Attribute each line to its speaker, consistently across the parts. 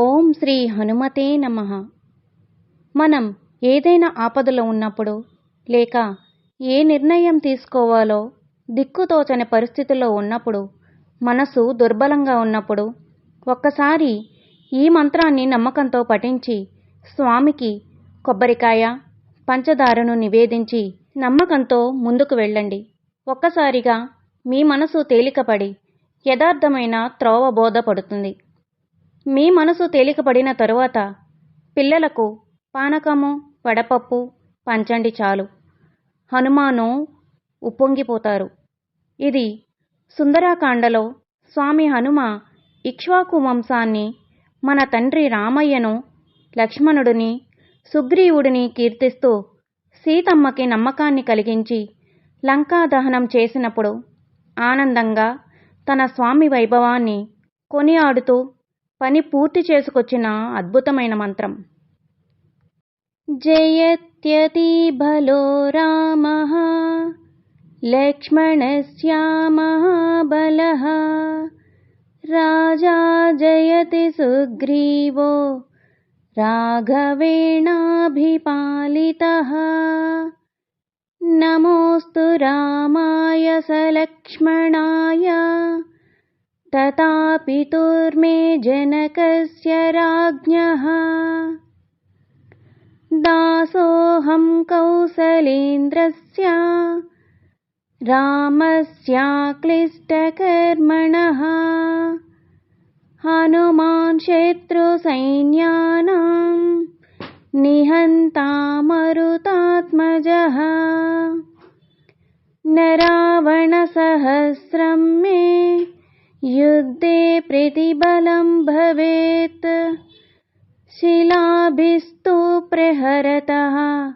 Speaker 1: ఓం శ్రీ హనుమతే నమ. మనం ఏదైనా ఆపదలో ఉన్నప్పుడు లేక ఏ నిర్ణయం తీసుకోవాలో దిక్కుతోచని పరిస్థితుల్లో ఉన్నప్పుడు మనసు దుర్బలంగా ఉన్నప్పుడు ఒక్కసారి ఈ మంత్రాన్ని నమ్మకంతో పఠించి స్వామికి కొబ్బరికాయ పంచదారను నివేదించి నమ్మకంతో ముందుకు వెళ్ళండి. ఒక్కసారిగా మీ మనసు తేలికపడి యథార్థమైన త్రోవ బోధపడుతుంది మీ మనసు తేలికపడిన తరువాత పిల్లలకు పానకము వడపప్పు పంచండి చాలు. హనుమాను ఉప్పొంగిపోతారు. ఇది సుందరాకాండలో స్వామి హనుమ ఇక్ష్వాకు వంశాన్ని మన తండ్రి రామయ్యను లక్ష్మణుడిని సుగ్రీవుడిని కీర్తిస్తూ సీతమ్మకి నమ్మకాన్ని కలిగించి లంకా దహనం చేసినప్పుడు ఆనందంగా తన స్వామి వైభవాన్ని కొనియాడుతూ పని పూర్తి చేసుకొచ్చిన అద్భుతమైన మంత్రం. జయత్యతి బలో రామ లక్ష్మణశ్యామహాబల రాజా జయతి సుగ్రీవో రాఘవేణాభిపాలిత. నమోస్తు రామాయ సలక్ష్మణాయ तथा पितुर्मे जनकस्य राज्ञः। दासोऽहं कौसलेन्द्रस्य रामस्याक्लिष्टकर्मणः। हनुमान् शत्रुसैन्यानां निहन्तामरुतात्मजः। न रावणसहस्रं मे युद्धे प्रतिबलं भवेत्। शिलाभिस्तु प्रहरतः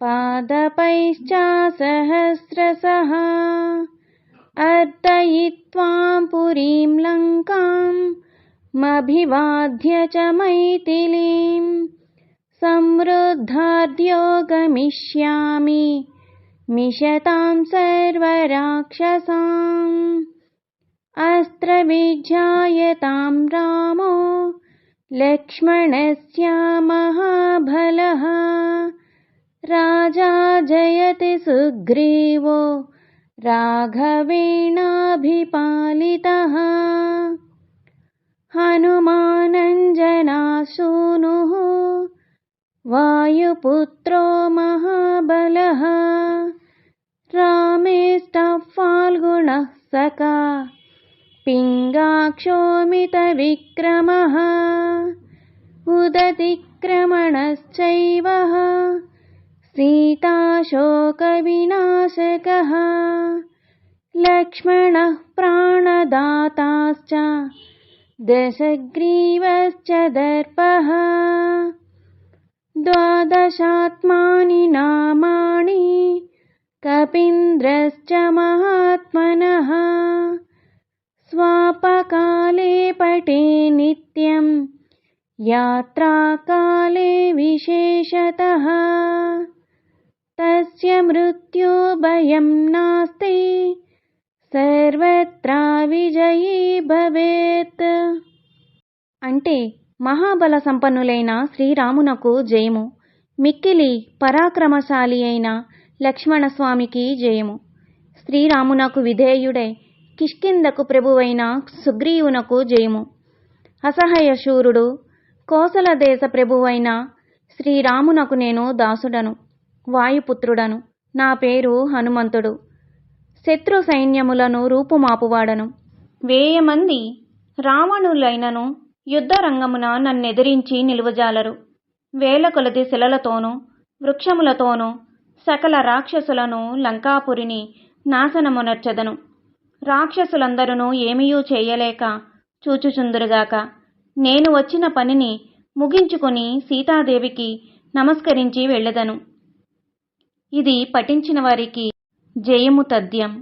Speaker 1: पादपैश्चासहस्रशः। अर्दयित्वां पुरीं लङ्काम् मभिवाद्य च मैथिलीं। समृद्धाद्यो गमिष्यामि मिषतां सर्वराक्षसाम् अस्त्रविज्ञायतां रामो लक्ष्मणस्य महाबलः। राजा जयति सुग्रीवो राघवेणाभिपालितः। हनुमानञ्जनासूनुः वायुपुत्रो महाबलः। रामेष्टः फाल्गुणः सका पिङ्गाक्षोमितविक्रमः। उदतिक्रमणश्चैव। सीताशोकविनाशकः। लक्ष्मणः प्राणदाताश्च। दशग्रीवश्च दर्पः। द्वादशात्मानि नामानि कपीन्द्रश्च महात्मनः पटे नित्यं यात्राकाले विशेषतः तस्य मृत्युभयं नास्ति సర్వత్రా విజయీ భవేత్ అంటే మహాబల సంపన్నులైన శ్రీరామునకు జయము మిక్కిలి పరాక్రమశాలి అయిన లక్ష్మణస్వామికి జయము శ్రీరామునకు విధేయుడై కిష్కిందకు ప్రభువైన సుగ్రీవునకు జయము అసహయ శూరుడు కోసల దేశ ప్రభువైన శ్రీరామునకు నేను దాసుడను వాయుపుత్రుడను. నా పేరు హనుమంతుడు. శత్రు సైన్యములను రూపుమాపువాడను. వేయమంది రావణులైనను యుద్ధరంగమున నన్నెదిరించి నిలువజాలరు. వేల కొలది శిలలతోనూ వృక్షములతోనూ సకల రాక్షసులను లంకాపురిని నాశనమునర్చెదను. రాక్షసులందరూ ఏమీయూ చేయలేక చూచుచుందురుగాక. నేను వచ్చిన పనిని ముగించుకొని సీతాదేవికి నమస్కరించి వెళ్ళదను. ఇది పఠించిన వారికి జయము తథ్యం